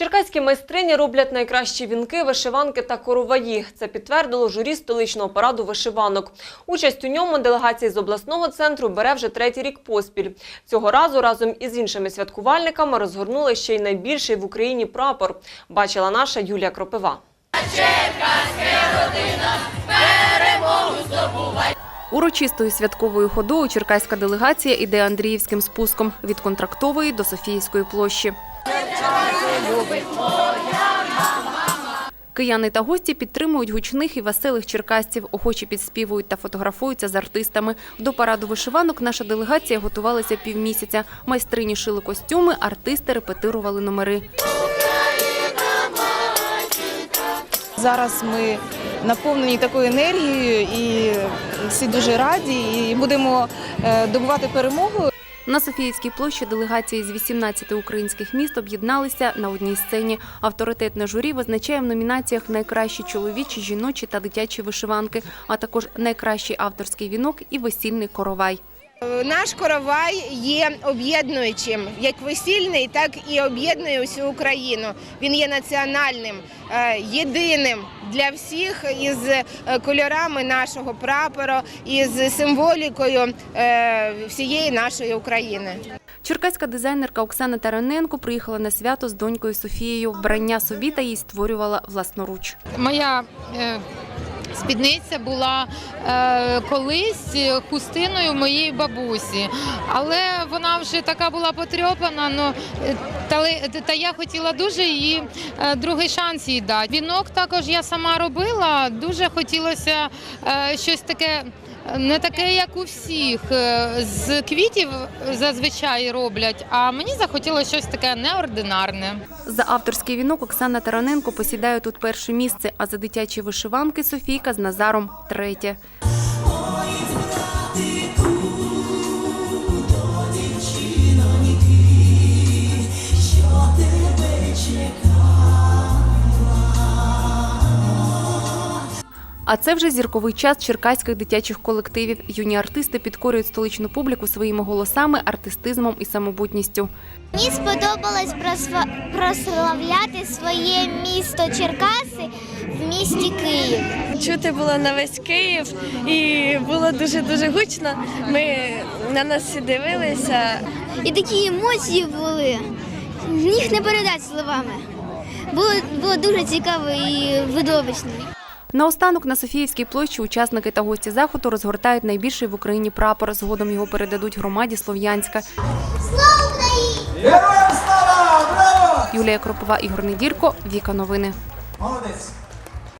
Черкаські майстрині роблять найкращі вінки, вишиванки та короваї. Це підтвердило журі столичного параду вишиванок. Участь у ньому делегація з обласного центру бере вже третій рік поспіль. Цього разу разом із іншими святкувальниками розгорнули ще й найбільший в Україні прапор. Бачила наша Юлія Кропива. Урочистою святковою ходою черкаська делегація іде Андріївським спуском від контрактової до Софіївської площі. Кияни та гості підтримують гучних і веселих черкасців, охочі підспівують та фотографуються з артистами. До параду вишиванок наша делегація готувалася півмісяця. Майстрині шили костюми, артисти репетирували номери. Зараз ми наповнені такою енергією і всі дуже раді. І будемо е, добувати перемогу. На Софіївській площі делегації з 18 українських міст об'єдналися на одній сцені. Авторитетне журі визначає в номінаціях найкращі чоловічі, жіночі та дитячі вишиванки, а також найкращий авторський вінок і весільний коровай. Наш коровай є об'єднуючим, як весільний, так і об'єднує усю Україну. Він є національним, е, єдиним для всіх із е, кольорами нашого прапора, із символікою е, всієї нашої України. Черкаська дизайнерка Оксана Тараненко приїхала на свято з донькою Софією. Вбрання собі та їй створювала власноруч. Моя е, спідниця була е, колись хустиною моєї бабусі, але вона вже така була потрьопана. Ну, та, та я хотіла дуже її е, другий шанс їй дати. Вінок також я сама робила. Дуже хотілося е, щось таке. Не таке, як у всіх, Е, з квітів зазвичай роблять, а мені захотілося щось таке неординарне. За авторський вінок Оксана Тараненко посідає тут перше місце, а за дитячі вишиванки Софійка з Назаром третє. А це вже зірковий час черкаських дитячих колективів. Юні артисти підкорюють столичну публіку своїми голосами, артистизмом і самобутністю. Мені сподобалось просва- прославляти своє місто Черкаси в місті Київ. Чути було на весь Київ і було дуже дуже гучно. Ми на нас всі дивилися. І такі емоції були. Їх не передати словами. Було, було дуже цікаво і видовищно. Наостанок на Софіївській площі учасники та гості заходу розгортають найбільший в Україні прапор. Згодом його передадуть громаді Слов'янська. Слава Україні! Героям слава! Браво! Юлія Кропова, Ігор Недірко, Віка Новини. Молодець!